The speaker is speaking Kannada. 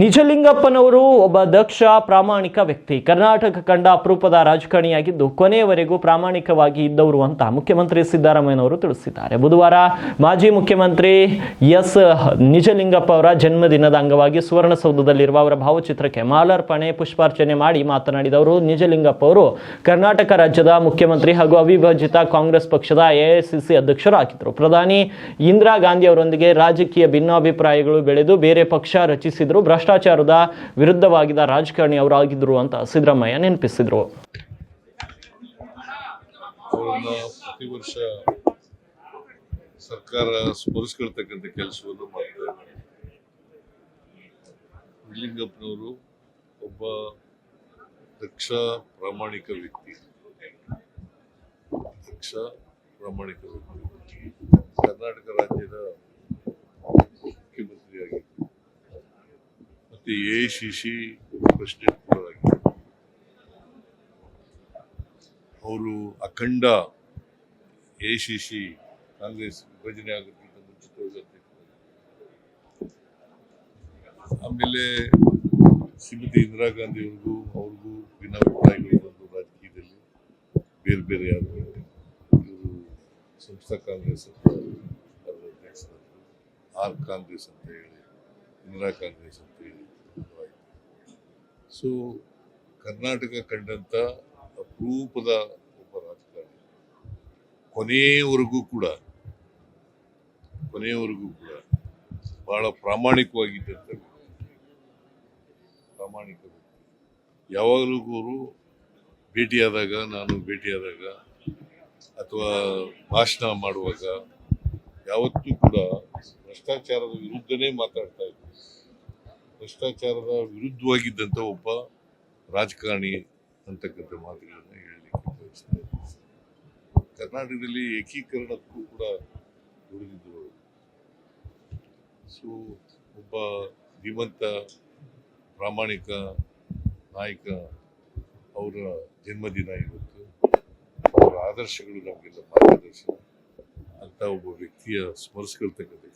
ನಿಜಲಿಂಗಪ್ಪನವರು ಒಬ್ಬ ದಕ್ಷ ಪ್ರಾಮಾಣಿಕ ವ್ಯಕ್ತಿ. ಕರ್ನಾಟಕ ಕಂಡ ಅಪರೂಪದ ರಾಜಕಾರಣಿಯಾಗಿದ್ದು ಕೊನೆಯವರೆಗೂ ಪ್ರಾಮಾಣಿಕವಾಗಿ ಇದ್ದವರು ಅಂತ ಮುಖ್ಯಮಂತ್ರಿ ಸಿದ್ದರಾಮಯ್ಯನವರು ತಿಳಿಸಿದ್ದಾರೆ. ಬುಧವಾರ ಮಾಜಿ ಮುಖ್ಯಮಂತ್ರಿ ಎಸ್ ನಿಜಲಿಂಗಪ್ಪ ಅವರ ಜನ್ಮದಿನದ ಅಂಗವಾಗಿ ಸುವರ್ಣಸೌಧದಲ್ಲಿರುವ ಅವರ ಭಾವಚಿತ್ರಕ್ಕೆ ಮಾಲಾರ್ಪಣೆ, ಪುಷ್ಪಾರ್ಚನೆ ಮಾಡಿ ಮಾತನಾಡಿದವರು ನಿಜಲಿಂಗಪ್ಪ ಅವರು ಕರ್ನಾಟಕ ರಾಜ್ಯದ ಮುಖ್ಯಮಂತ್ರಿ ಹಾಗೂ ಅವಿಭಜಿತ ಕಾಂಗ್ರೆಸ್ ಪಕ್ಷದ ಎಐಸಿಸಿ ಅಧ್ಯಕ್ಷರಾಗಿದ್ದರು. ಪ್ರಧಾನಿ ಇಂದಿರಾ ಗಾಂಧಿ ಅವರೊಂದಿಗೆ ರಾಜಕೀಯ ಭಿನ್ನಾಭಿಪ್ರಾಯಗಳು ಬೆಳೆದು ಬೇರೆ ಪಕ್ಷ ರಚಿಸಿದ್ರು. ಭ್ರಷ್ಟಾಚಾರದ ವಿರುದ್ಧವಾಗಿದ್ದ ರಾಜಕಾರಣಿ ಆಗಿದ್ರು ಅಂತ ಸಿದ್ದರಾಮಯ್ಯ ನೆನಪಿಸಿದರು. ಪ್ರತಿ ವರ್ಷ ಸರ್ಕಾರ ಸ್ಮರಿಸ್ಕೊಳ್ತಕ್ಕಂಥ ಕೆಲಸವನ್ನು ಮಾಡ್ತಾ ಇದ್ದಾರೆ. ನಿಜಲಿಂಗಪ್ಪನವರು ಒಬ್ಬ ದಕ್ಷ ಪ್ರಾಮಾಣಿಕ ವ್ಯಕ್ತಿ. ದಕ್ಷ ಪ್ರಾಮಾಣಿಕ ವ್ಯಕ್ತಿ. ಕರ್ನಾಟಕ ರಾಜ್ಯದ ಮತ್ತೆ ಎ ಸಿ ಸಿ ಆಗಿದ್ದರು ಅವರು ಅಖಂಡ ಎ ಸಿ ಸಿ ಕಾಂಗ್ರೆಸ್ ವಿಭಜನೆ ಆಗೋದಕ್ಕಿಂತ ಮುಂಚಿತವಾಗಿ. ಆಮೇಲೆ ಶ್ರೀಮತಿ ಇಂದಿರಾ ಗಾಂಧಿ ಅವ್ರಿಗೂ ಅವ್ರಿಗೂ ಭಿನ್ನಾಭಿಪ್ರಾಯಗಳು ಬಂದು ರಾಜಕೀಯದಲ್ಲಿ ಬೇರೆ ಬೇರೆ ಆದರು ಇವರು ಸಂಸ್ಥಾ ಕಾಂಗ್ರೆಸ್ ಅಂತ ಆರ್ ಕಾಂಗ್ರೆಸ್ ಅಂತ ಹೇಳಿ, ಇಂದಿರಾ ಕಾಂಗ್ರೆಸ್ ಅಂತ ಹೇಳಿ ಸೊ ಕರ್ನಾಟಕ ಕಂಡಂತ ಅಪರೂಪದ ಒಬ್ಬ ರಾಜಕಾರಣಿ. ಕೊನೆಯವರೆಗೂ ಕೂಡ ಕೊನೆಯವರೆಗೂ ಕೂಡ ಬಹಳ ಪ್ರಾಮಾಣಿಕವಾಗಿದ್ದಂಥ ಪ್ರಾಮಾಣಿಕ ಯಾವಾಗಲೂ ಅವರು ಭೇಟಿಯಾದಾಗ, ನಾನು ಭೇಟಿಯಾದಾಗ, ಅಥವಾ ಭಾಷಣ ಮಾಡುವಾಗ, ಯಾವತ್ತೂ ಕೂಡ ಭ್ರಷ್ಟಾಚಾರದ ವಿರುದ್ಧನೇ ಮಾತಾಡ್ತಾ ಇದ್ರು ಭ್ರಷ್ಟಾಚಾರದ ವಿರುದ್ಧವಾಗಿದ್ದಂಥ ಒಬ್ಬ ರಾಜಕಾರಣಿ ಅಂತಕ್ಕಂಥ ಮಾತುಗಳನ್ನ ಹೇಳಲಿಕ್ಕೆ ಬಯಸ್ತಾ ಕರ್ನಾಟಕದಲ್ಲಿ ಏಕೀಕರಣಕ್ಕೂ ಕೂಡ ದುಡಿದಿದ್ದರು ಸೊ ಒಬ್ಬ ಧೀಮಂತ, ಪ್ರಾಮಾಣಿಕ ನಾಯಕ ಅವರ ಜನ್ಮದಿನ ಇವತ್ತು. ಅವರ ಆದರ್ಶಗಳು ನಮಗೆಲ್ಲ ಮಾರ್ಗದರ್ಶನ. ಅಂತ ಒಬ್ಬ ವ್ಯಕ್ತಿಯ ಸ್ಮರಿಸ್ಕೊಳ್ತಕ್ಕಂಥ